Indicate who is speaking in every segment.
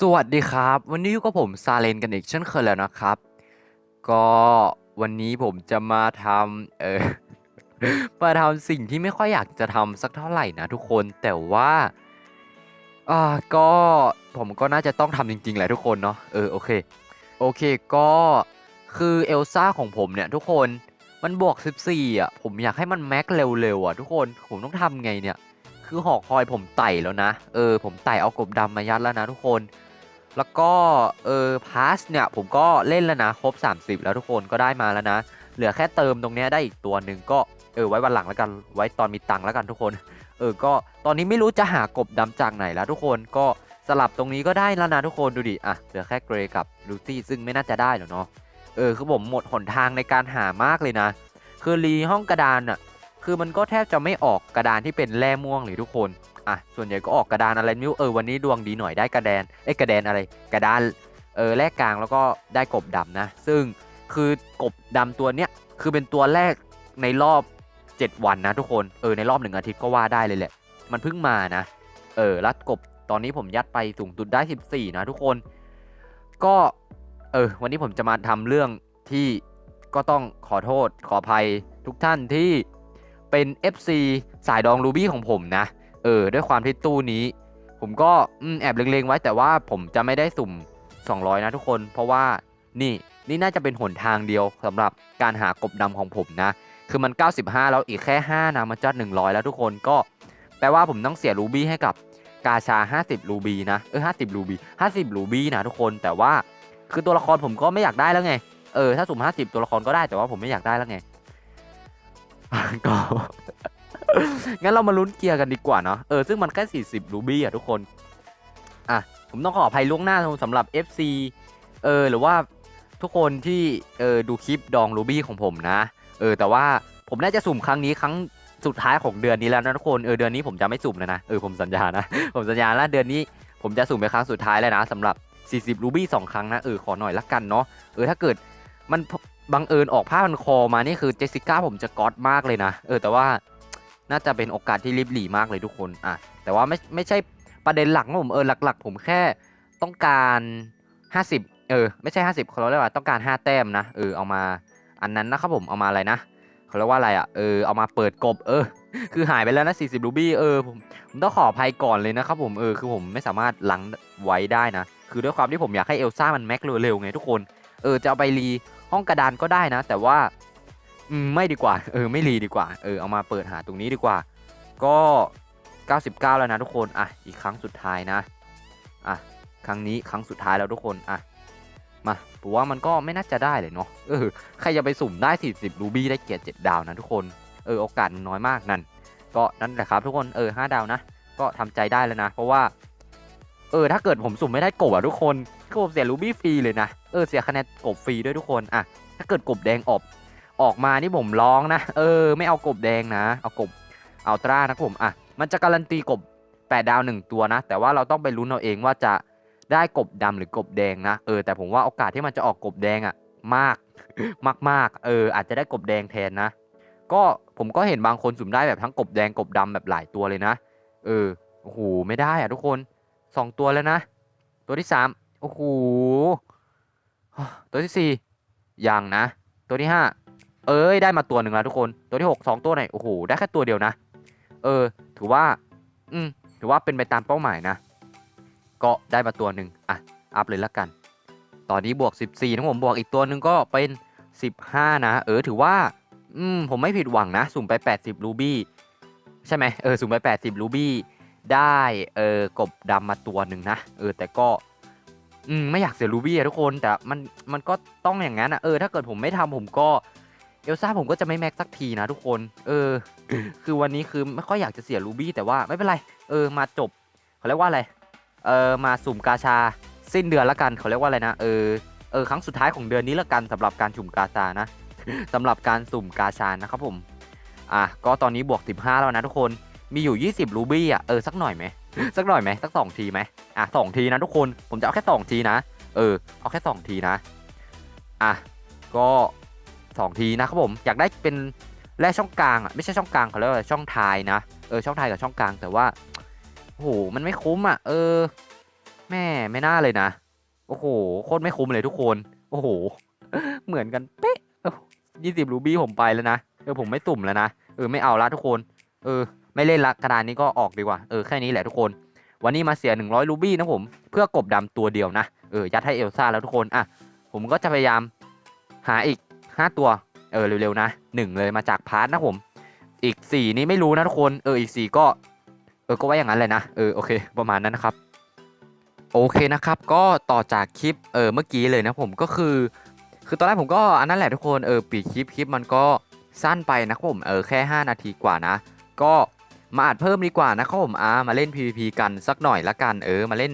Speaker 1: สวัสดีครับ วันนี้อยู่กับผมซาเลนกันอีกเช่นเคยแล้วนะครับ ก็วันนี้ผมจะมาทำเออมาทำสิ่งที่ไม่ค่อยอยากจะทำสักเท่าไหร่นะทุกคนแต่ว่าอ่าก็ผมก็น่าจะต้องทำจริงๆแหละทุกคนเนาะเออโอเคโอเคก็คือเอลซ่าของผมเนี่ยทุกคนมันบวก 14อะผมอยากให้มันแม็กเร็วๆอะทุกคนผมต้องทำไงเนี่ย คือหอคอยผมไต่แล้วนะ เออ ผมไต่เอากบดำมายัดแล้วนะทุกคน แล้วก็ เออพาสเนี่ย ผมก็เล่นแล้วนะ ครบ 30 แล้วทุกคนก็ได้มาแล้วนะ เหลือแค่เติมตรงเนี้ยได้อีกตัวหนึ่งก็ เออ ไว้วันหลังแล้วกัน ไว้ตอนมีตังค์แล้วกันทุกคน เออ ก็ ตอนนี้ไม่รู้จะหากบดำจากไหนแล้วทุกคน ก็สลับตรงนี้ก็ได้แล้วนะทุกคน ดูดิ อะ เหลือแค่เกรย์กับลูตี้ซึ่งไม่น่าจะได้หรอกเนาะ เออ คือผมหมดหนทางในการหามากเลยนะ คือรีห้องกระดานอะ คือมันก็แทบจะไม่ออกกระดานที่เป็นแร่ม่วงเลยทุกคนอะส่วนใหญ่ก็ออกกระดานอะไรไม่รู้เออวันนี้ดวงดีหน่อยได้กระแดนเอ้กระแดนอะไร กระดานเออแรกกลางแล้วก็ได้กบดำนะ ซึ่งคือกบดำตัวเนี้ยคือเป็นตัวแรกในรอบ 7 วันนะทุกคนเออในรอบหนึ่งอาทิตย์ก็ว่าได้เลยแหละ มันเพิ่งมานะ เออรัดกบตอนนี้ผมยัดไปสูงสุดได้ 14 นะทุกคน ก็เออวันนี้ผมจะมาทำเรื่องที่ก็ต้องขอโทษขออภัยทุกท่านที่ เป็น FC สายดองรูบี้ของผมนะ เออ ด้วยความที่ตู้นี้ ผมก็แอบเล็งๆไว้แต่ว่าผมจะไม่ได้สุ่ม 200 นะทุกคน เพราะว่านี่นี่น่าจะเป็นหนทางเดียวสำหรับการหากบดำของผมนะ คือมัน 95 แล้วอีกแค่ 5 นะ มันจะ100 แล้วทุกคนก็แปลว่าผมต้องเสียรูบี้ให้กับกาชา 50 รูบี้นะ เออ 50 รูบี้50 รูบี้นะทุกคน แต่ว่าคือตัวละครผมก็ไม่อยากได้แล้วไง เออ ถ้าสุ่ม 50 ตัวละครก็ได้ แต่ว่าผมไม่อยากได้แล้วไง ก็งั้นเรามาลุ้นเกียร์กันดีกว่าเนาะเออซึ่งมันแค่40รูบี้อะทุกคนอะผมต้องขออภัยล่วงหน้าสำหรับ FC เออหรือว่าทุกคนที่เออดูคลิปดองรูบี้ของผมนะ เออ แต่ว่าผมน่าจะสุ่มครั้งนี้ครั้งสุดท้ายของเดือนนี้แล้วนะทุกคนเออเดือนนี้ผมจะไม่สุ่มแล้วนะเออผมสัญญานะ ผมสัญญาแล้วเดือนนี้ผมจะสุ่มเป็นครั้งสุดท้ายแล้วนะสำหรับ 40รูบี้2ครั้งนะเออขอหน่อยละกันเนาะเออถ้าเกิดมัน บังเอิญออกผ้าพันคอมานี่คือเจสสิก้าผมจะก๊อตมากเลยนะ เออแต่ว่าน่าจะเป็นโอกาสที่ริบหรี่มากเลยทุกคนอะแต่ว่าไม่ไม่ใช่ประเด็นหลักของผมเออหลัก ๆ ผมแค่ต้องการ 50 เออ ไม่ใช่ 50เขาเรียกว่าต้องการ 5 แต้มนะเออเอามาอันนั้นนะครับผมเอามาอะไรนะเขาเรียกว่าอะไรอะเออเอามาเปิดกบ เออ คือหายไปแล้วนะ 40รูบี้เออผมผมต้องขออภัยก่อนเลยนะครับผมเออคือผมไม่สามารถหลังไว้ได้นะ คือด้วยความที่ผมอยากให้เอลซ่ามันแม็กเร็วๆไงทุกคนเออจะเอาไปรี ห้องกระดานก็ได้นะ แต่ว่าไม่ดีกว่า เออไม่รีดีกว่า เออเอามาเปิดหาตรงนี้ดีกว่า ก็ 99 แล้วนะทุกคน อะ อีกครั้งสุดท้ายนะ อะ ครั้งนี้ครั้งสุดท้ายแล้วทุกคน อะ มาผมว่ามันก็ไม่น่าจะได้เลยเนาะ เออ ใครจะไปสุ่มได้ 40 รูบี้ได้เกียรติ7ดาวนะทุกคน เออ โอกาสน้อยมากนั่น ก็นั่นแหละครับทุกคน เออ 5 ดาวนะ ก็ทำใจได้แล้วนะ เพราะว่า เออ ถ้าเกิดผมสุ่มไม่ได้โกบอะทุกคนก็เสียรูบี้ฟรีเลยนะ ออเสียคะแนนกบฟรีด้วยทุกคนอะถ้าเกิดกบแดงออกออกมานี่ผมร้องนะ เออ ไม่เอากบแดงนะ เอากบอัลตร้านะผมอะมันจะการันตีกบ8ดาว 1 ตัวนะ แต่ว่าเราต้องไปลุ้นเอาเองว่าจะได้กบดำหรือกบแดงนะเออแต่ผมว่าโอกาสที่มันจะออกกบแดงอะมากมากมากๆเอออาจจะได้กบแดงแทนนะ ก็ผมก็เห็นบางคนสุ่มได้แบบทั้งกบแดงกบดำแบบหลายตัวเลยนะ เออโอ้โหไม่ได้อะทุกคนสองตัวแล้วนะ ตัวที่สามโอ้โห ตัวที่สี่ยังนะ ตัวที่ห้าเอ้ยได้มาตัวหนึ่งแล้วทุกคน ตัวที่หกสองตัวไหนโอ้โหได้แค่ตัวเดียวนะ เออ ถือว่า อืมถือว่าเป็นไปตามเป้าหมายนะ ก็ได้มาตัวหนึ่งอะอัพเลยละกัน ตอนนี้บวก 14นะผมบวกอีกตัวหนึ่งก็เป็น 15 นะ เออถือว่า อืมผมไม่ผิดหวังนะ สุ่มไป 80 รูบี้ใช่ไหมเออสุ่มไป 80 รูบี้ได้เออกบดำมาตัวหนึ่งนะ เออแต่ก็ อืมไม่อยากเสียรูบี้อะทุกคนแต่มันมันก็ต้องอย่างนั้นอะเออถ้าเกิดผมไม่ทำผมก็เอลซ่าผมก็จะไม่แม็กสักทีนะทุกคน เออ คือวันนี้คือไม่ค่อยอยากจะเสียรูบี้แต่ว่าไม่เป็นไร เออมาจบเขาเรียกว่าอะไร เออมาสุ่มกาชาสิ้นเดือนละกันเขาเรียกว่าอะไรนะ เออ เออครั้งสุดท้ายของเดือนนี้ละกันสำหรับการสุ่มกาชานะสำหรับการสุ่มกาชานะครับผม อะก็ตอนนี้บวก 15 แล้วนะทุกคน มีอยู่ 20รูบี้อะ เออสักหน่อยไหม สักหน่อยไหมสัก2ทีไหมอะสองทีนะทุกคนผมจะเอาแค่2ทีนะ เออเอาแค่2ทีนะอะก็2ทีนะครับผมอยากได้เป็นแร่ช่องกลางอะไม่ใช่ช่องกลางเขาเรียกว่าช่องท้ายนะเออช่องท้ายกับช่องกลางแต่ว่าโอ้โหมันไม่คุ้มอะ เออ แม่ไม่น่าเลยนะโอ้โหโคตรไม่คุ้มเลยทุกคน โอ้โห เหมือนกันเป๊ะยี่สิบรูบี้ผมไปแล้วนะเออผมไม่ตุ่มแล้วนะเออไม่เอาละทุกคน เออ ไม่เล่นละกระดานนี้ก็ออกดีกว่า เออแค่นี้แหละทุกคน วันนี้มาเสียหนึ่งร้อยรูบี้นะผม เพื่อกบดำตัวเดียวนะ เออยัดให้เอลซ่าแล้วทุกคน อะ ผมก็จะพยายามหาอีกห้าตัว เออเร็วๆนะหนึ่งเลยมาจากพาร์ทนะผม อีกสี่นี้ไม่รู้นะทุกคน เอออีกสี่ก็ เออก็ไว้อย่างนั้นเลยนะ เออโอเค ประมาณนั้นนะครับ โอเคนะครับ ก็ต่อจากคลิป เออเมื่อกี้เลยนะผมก็คือ คือตอนแรกผมก็อันนั้นแหละทุกคน เออปีคลิปคลิปมันก็สั้นไปนะผม เออแค่ 5 นาทีกว่านะ ก็ มาอัดเพิ่มดีกว่านะครับผมอ่ามาเล่น PVP กันสักหน่อยละกันเออมาเล่น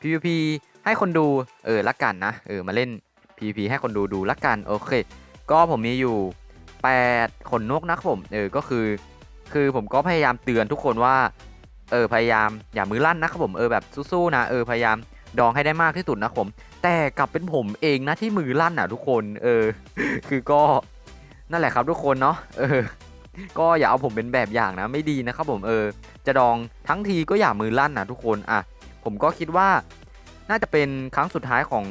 Speaker 1: PVP ให้คนดูเออละกันนะเออมาเล่น PVP ให้คนดูดูละกันโอเค ก็ผมมีอยู่8ขนนกนะครับผมเออก็คือ คือผมก็พยายามเตือนทุกคนว่าเออพยายามอย่ามือลั่นนะครับผมเออแบบสู้ๆนะเออพยายามดองให้ได้มากที่สุดนะผม แต่กลับเป็นผมเองนะที่มือลั่นอะทุกคน เออ คือก็นั่นแหละครับทุกคนเนาะเออ ก็อย่าเอาผมเป็นแบบอย่างนะไม่ดีนะครับผมเออ จะดองทั้งทีก็อย่ามือลั่นนะทุกคนอะผมก็คิดว่า น่าจะเป็นครั้งสุดท้ายของ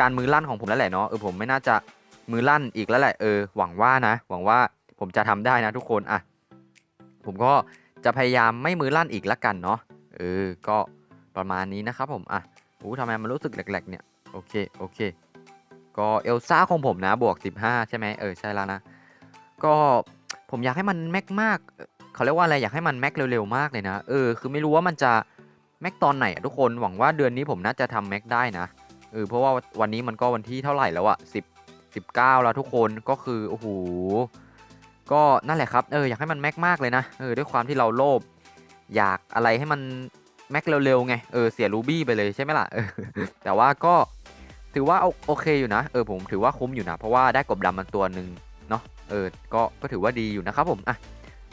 Speaker 1: การมือลั่นของผมแล้วแหละเนาะเออผมไม่น่าจะมือลั่นอีกแล้วแหละเออหวังว่านะ หวังว่าผมจะทำได้นะทุกคนอะผมก็จะพยายามไม่มือลั่นอีกแล้วกันเนาะเออก็ประมาณนี้นะครับผมอะโอ้ทำไมมันรู้สึกแหลกๆเนี่ยโอเคโอเค ก็เอลซ่าของผมนะบวก 15 ใช่ไหมเออใช่แล้วนะ ก็ ผมอยากให้มันแม็กมากเขาเรียกว่าอะไรอยากให้มันแม็กเร็วๆมากเลยนะเออคือไม่รู้ว่ามันจะแม็กตอนไหนอะทุกคนหวังว่าเดือนนี้ผมน่าจะทำแม็กได้นะเออเพราะว่าวันนี้มันก็วันที่เท่าไหร่แล้วอะ10 19แล้วทุกคนก็คือโอ้โหก็นั่นแหละครับเอออยากให้มันแม็กมากเลยนะเออด้วยความที่เราโลภอยากอะไรให้มันแม็กเร็วๆไงเออเสียรูบี้ไปเลยใช่ไหมล่ะเออแต่ว่าก็ถือว่าโอโอเคอยู่นะเออผมถือว่าคุ้มอยู่นะ เพราะว่าได้กบดำมันตัวหนึ่งเนาะ เออก็ก็ถือว่าดีอยู่นะครับผมอะ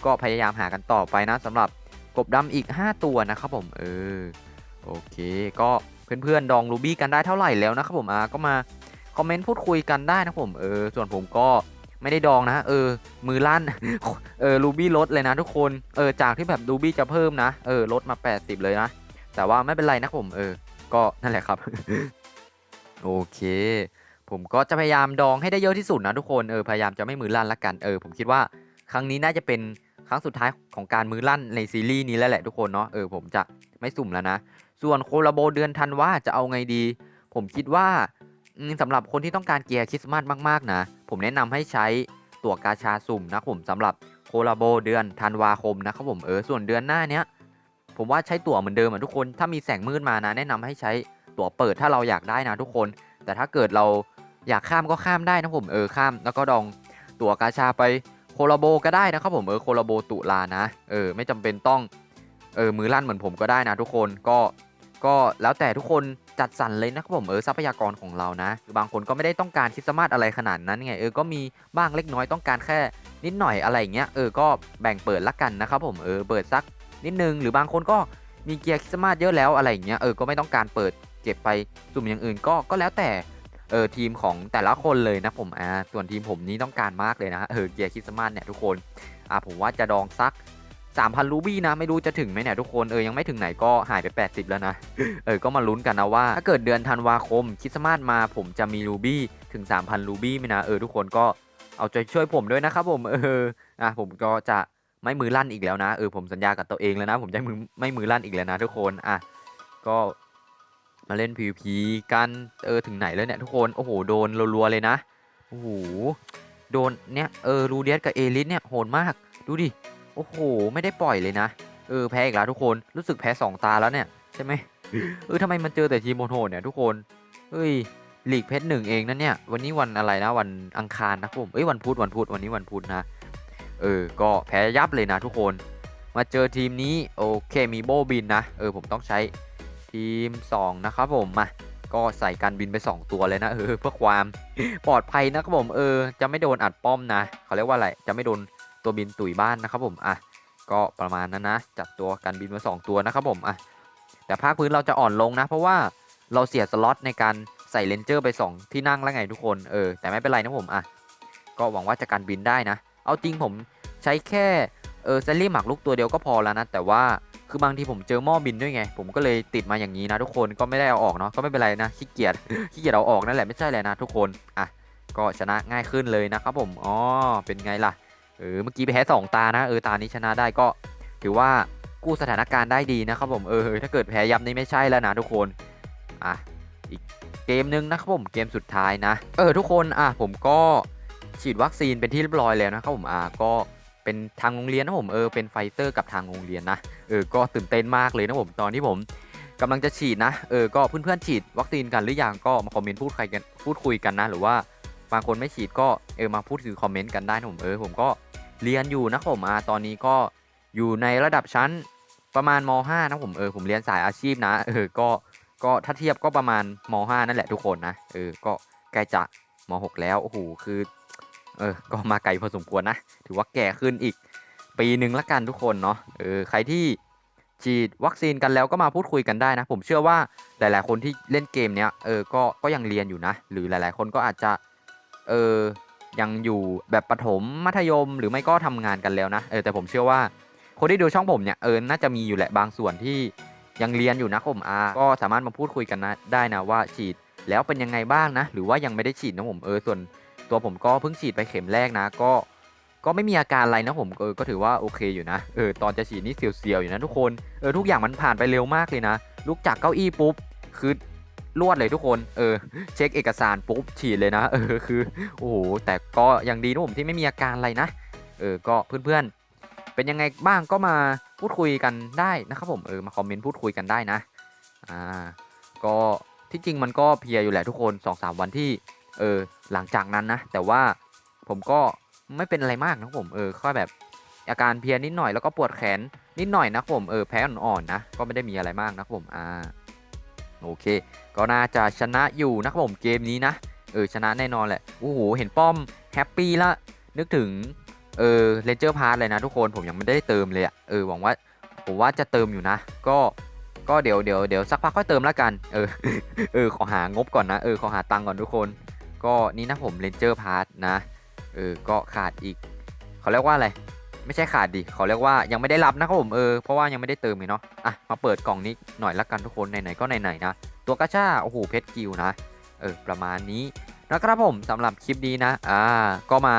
Speaker 1: ก็พยายามหากันต่อไปนะสำหรับกบดำอีก 5 ตัวนะครับผมเออโอเคก็เพื่อนๆดองรูบี้กันได้เท่าไหร่แล้วนะครับผมอะก็มาคอมเมนต์พูดคุยกันได้นะผมเออส่วนผมก็ไม่ได้ดองนะเออ มือลั่นเออรูบี้ลดเลยนะทุกคนเออจากที่แบบรูบี้จะเพิ่มนะเออลดมา 80 เลยนะ แต่ว่าไม่เป็นไรนะผมเออ ก็นั่นแหละครับ โอเค ผมก็จะพยายามดองให้ได้เยอะที่สุดนะทุกคนเออพยายามจะไม่มือลั่นละกันเออผมคิดว่าครั้งนี้น่าจะเป็นครั้งสุดท้ายของการมือลั่นในซีรีส์นี้แล้วแหละทุกคนเนาะเออผมจะไม่สุ่มแล้วนะ ส่วนโคลาโบเดือนธันวาจะเอาไงดี ผมคิดว่าอืมสำหรับคนที่ต้องการเกียร์คริสต์มาสมากๆนะ ผมแนะนำให้ใช้ตั๋วกาชาสุ่มนะผมสำหรับโคลาโบเดือนธันวาคมนะครับผมเออส่วนเดือนหน้าเนี้ยผมว่าใช้ตั๋วเหมือนเดิมอะทุกคนถ้ามีแสงมืดมานะ แนะนำให้ใช้ตั๋วเปิดถ้าเราอยากได้นะทุกคน แต่ถ้าเกิดเรา อยากข้ามก็ข้ามได้นะผมเออข้าม แล้วก็ดองตั๋วกาชาไปโคลาโบก็ได้นะครับผมเออโคลาโบตุลานะเออไม่จำเป็นต้องเออมือลั่นเหมือนผมก็ได้นะทุกคนก็ก็แล้วแต่ทุกคนจัดสรรเลยนะครับผมเออทรัพยากรของเรานะบางคนก็ไม่ได้ต้องการคริสต์มาสอะไรขนาดนั้นไงเออก็มีบ้างเล็กน้อยต้องการแค่นิดหน่อยอะไรอย่างเงี้ยเออก็แบ่งเปิดละกันนะครับผมเออเปิดสักนิดนึง หรือบางคนก็มีเกียร์คริสต์มาสเยอะแล้วอะไรอย่างเงี้ยเออก็ไม่ต้องการเปิดเก็บไปสุ่มอย่างอื่นก็ก็แล้วแต่ เออทีมของแต่ละคนเลยนะผมอ่าส่วนทีมผมนี้ต้องการมากเลยนะเออเกียร์คริสต์มาสเนี่ยทุกคนอ่าผมว่าจะดองสัก 3,000 รูบี้นะ ไม่รู้จะถึงไหมเนี่ยทุกคนเออยังไม่ถึงไหนก็หายไป 80 แล้วนะ เออก็มาลุ้นกันนะว่า ถ้าเกิดเดือนธันวาคมคริสต์มาสมาผมจะมีรูบี้ถึง 3,000 รูบี้ไหมนะเออทุกคนก็เอาใจช่วยผมด้วยนะครับผมเอออะผมก็จะไม่มือลั่นอีกแล้วนะเออผมสัญญากับตัวเองแล้วนะ ผมจะมือไม่มือลั่นอีกแล้วนะทุกคนอะก็ มาเล่น PVP กันเออถึงไหนแล้วเนี่ยทุกคนโอ้โหโดนรัวๆเลยนะโอ้โหโดนเนี่ยเออรูเดียสกับเอลิสเนี่ยโหดมากดูดิโอ้โหไม่ได้ปล่อยเลยนะเออแพ้อีกแล้วทุกคนรู้สึกแพ้สองตาแล้วเนี่ยใช่ไหมเออทำไมมันเจอแต่ทีมโหดเนี่ยทุกคนเฮ้ยหลีกเพชรหนึ่งเองนั่นเนี่ยวันนี้วันอะไรนะวันอังคารนะผมเอ้ยวันพุธวันพุธวันนี้วันพุธนะเออก็แพ้ยับเลยนะทุกคน มาเจอทีมนี้โอเคมีโบบินนะเออผมต้องใช้ ทีม 2 นะครับผมมาก็ใส่การบินไป 2 ตัวเลยนะเออเพื่อความปลอดภัยนะครับผมเออจะไม่โดนอัดป้อมนะเขาเรียกว่าอะไรจะไม่โดนตัวบินตุ๋ยบ้านนะครับผมอะก็ประมาณนั้นนะจัดตัวการบินมา 2 ตัวนะครับผมอะแต่ภาคพื้นเราจะอ่อนลงนะ เพราะว่าเราเสียสล็อตในการใส่เลนเจอร์ไป 2 ที่นั่งแล้วไงทุกคนเออแต่ไม่เป็นไรนะผมอะก็หวังว่าจะการบินได้นะ เอาจริงผมใช้แค่เออเซลลี่หมักลูกตัวเดียวก็พอแล้วนะแต่ว่า คือบางทีผมเจอหม้อบินด้วยไง ผมก็เลยติดมาอย่างนี้นะทุกคนก็ไม่ได้เอาออกเนาะก็ไม่เป็นไรนะขี้เกียจขี้เกียจเอาออกนั่นแหละไม่ใช่เลยนะทุกคนอะก็ชนะง่ายขึ้นเลยนะครับผมอ๋อเป็นไงล่ะเออเมื่อกี้ไปแพ้สองตานะเออตานี้ชนะได้ก็ถือว่ากู้สถานการณ์ได้ดีนะครับผมเออถ้าเกิดแพ้ยับนี่ไม่ใช่แล้วนะทุกคนอะอีกเกมนึงนะครับผมเกมสุดท้ายนะ เออทุกคนอะผมก็ฉีดวัคซีนเป็นที่เรียบร้อยแล้วนะครับผมอะก็ เป็นทางโรงเรียนนะผมเออเป็นไฟเซอร์กับทางโรงเรียนนะเออก็ตื่นเต้นมากเลยนะผมตอนที่ผมกำลังจะฉีดนะเออก็เพื่อนๆฉีดวัคซีนกันหรือยังก็มาคอมเมนต์พูดใคุยกันพูดคุยกันนะ หรือว่าบางคนไม่ฉีดก็เออมาพูดคือคอมเมนต์กันได้นะผมเออผมก็เรียนอยู่นะผมอ่าตอนนี้ก็อยู่ในระดับชั้นประมาณม .5 นะผมเออผมเรียนสายอาชีพนะเออก็ก็ถ้าเทียบก็ประมาณม .5 นั่นแหละทุกคนนะเออก็ใกล้จะม .6 แล้วโอ้โหคือ เออ ก็มาไกลพอสมควรนะ ถือว่าแก่ขึ้นอีกปีหนึ่งละกันทุกคนเนาะ เออ ใครที่ฉีดวัคซีนกันแล้วก็มาพูดคุยกันได้นะ ผมเชื่อว่าหลาย ๆ คนที่เล่นเกมเนี้ย เออ ก็ ก็ยังเรียนอยู่นะ หรือหลาย ๆ คนก็อาจจะ เออ ยังอยู่แบบประถม มัธยม หรือไม่ก็ทำงานกันแล้วนะ เออ แต่ผมเชื่อว่า คนที่ดูช่องผมเนี่ย เออ น่าจะมีอยู่แหละบางส่วนที่ยังเรียนอยู่นะผมอาก็สามารถมาพูดคุยกันนะได้นะว่าฉีดแล้วเป็นยังไงบ้างนะ หรือว่ายังไม่ได้ฉีดนะผม เออ ส่วน ตัวผมก็เพิ่งฉีดไปเข็มแรกนะ ก็ก็ไม่มีอาการอะไรนะผมเออก็ถือว่าโอเคอยู่นะเออตอนจะฉีดนี่เสียวๆอยู่นะทุกคนเออทุกอย่างมันผ่านไปเร็วมากเลยนะลุกจากเก้าอี้ปุ๊บคือรวดเลยทุกคน เออ เช็คเอกสารปุ๊บฉีดเลยนะ เออ คือ โอ้โห แต่ก็ยังดีนะผมที่ไม่มีอาการอะไรนะ เออ ก็เพื่อนๆ เป็นยังไงบ้างก็มาพูดคุยกันได้นะครับผม เออ มาคอมเมนต์พูดคุยกันได้นะ อ่า ก็ที่จริงมันก็เพียอยู่แหละทุกคน2อสวันที่ เออหลังจากนั้นนะ แต่ว่าผมก็ไม่เป็นอะไรมากนะผมเออค่อยแบบอาการเพียนิดหน่อยแล้วก็ปวดแขนนิดหน่อยนะผมเออแพ้อ่อนๆนะก็ไม่ได้มีอะไรมากนะผมอ่าโอเค ก็น่าจะชนะอยู่นะครับผมเกมนี้นะเออชนะแน่นอนแหละโอ้โหเห็นป้อมแฮปปี้ละนึกถึงเออเลนเจอร์พาร์ทเลยนะทุกคนผมยังไม่ได้เติมเลยอะเออหวังว่าผมว่าจะเติมอยู่นะ ก็ก็เดี๋ยวเดี๋ยวเดี๋ยวสักพักค่อยเติมแล้วกัน เออ เออ ขอหางบก่อนนะ เออ ขอหาตังก่อนทุกคน ก็นี่นะผมเลนเจอร์พาร์ทนะเออก็ขาดอีกเขาเรียกว่าอะไรไม่ใช่ขาดดิเขาเรียกว่ายังไม่ได้รับนะครับผมเออเพราะว่ายังไม่ได้เติมเลยเนาะอะมาเปิดกล่องนี้หน่อยละกันทุกคนไหนๆก็ไหนๆนะตัวกระชาโอ้โหเพชรกิวนะเออประมาณนี้นะครับผมสำหรับคลิปนี้นะอ่าก็มา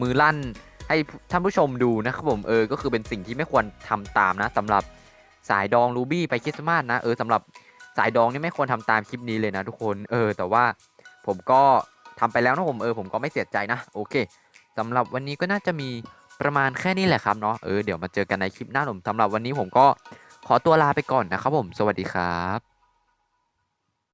Speaker 1: มือลั่นให้ท่านผู้ชมดูนะครับผมเออก็คือเป็นสิ่งที่ไม่ควรทำตามนะสำหรับสายดองรูบี้ไปคริสต์มาสนะเออสำหรับสายดองนี่ไม่ควรทำตามคลิปนี้เลยนะทุกคนเออแต่ว่า ผมก็ทำไปแล้วนะผมเออผมก็ไม่เสียใจนะโอเคสำหรับวันนี้ก็น่าจะมีประมาณแค่นี้แหละครับเนาะเออเดี๋ยวมาเจอกันในคลิปหน้าผมสำหรับวันนี้ผมก็ขอตัวลาไปก่อนนะครับผม สวัสดีครับ